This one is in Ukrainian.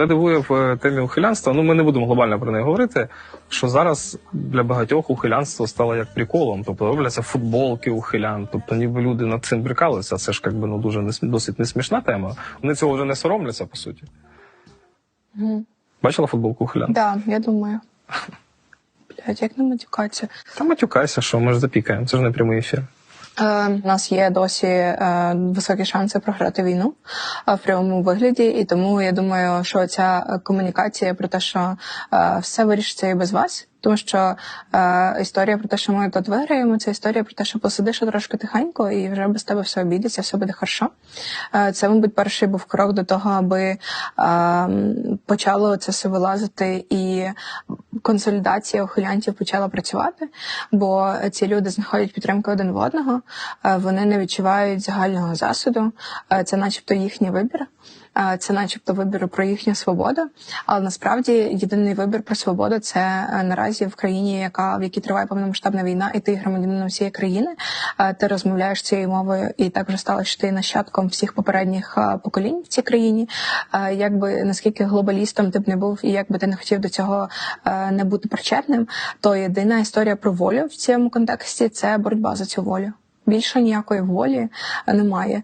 Мене дивує в е, темі ухилянства. Ну, ми не будемо глобально про неї говорити. Що зараз для багатьох ухилянство стало як приколом. Тобто робляться футболки ухилян. Тобто, ніби люди над цим прикалуються. Це ж якби ну дуже не досить несмішна тема. Вони цього вже не соромляться, по суті. Мгм. Бачила футболку ухилян? Да, я думаю. Блядь, як не матюкатися? Та матюкайся, що ми ж запікаємо. Це ж не прямий ефір. Е, у нас є досі е, високі шанси програти війну е, в прямому вигляді, і тому я думаю, що ця е, комунікація про те, що е, все вирішиться і без вас. Тому що е, історія про те, що ми тут виграємо, це історія про те, що посидиш трошки тихенько, і вже без тебе все обійдеться, все буде хорошо. Е, це, мабуть, перший був крок до того, аби е, почало це все вилазити, і консолідація ухилянтів почала працювати, бо ці люди знаходять підтримку один в одного, е, вони не відчувають загального засуду, е, це, начебто, їхній вибір. Е, Це, начебто, вибір про їхню свободу, але насправді єдиний вибір про свободу це е, наразі в країні, яка в якій триває повномасштабна війна, і ти громадянином всієї країни. е, Ти розмовляєш цією мовою, і так вже стало, що ти нащадком всіх попередніх поколінь в цій країні. Якби наскільки глобалістом ти б не був, і якби ти не хотів до цього не бути причетним, то єдина історія про волю в цьому контексті це боротьба за цю волю. Більше ніякої волі немає.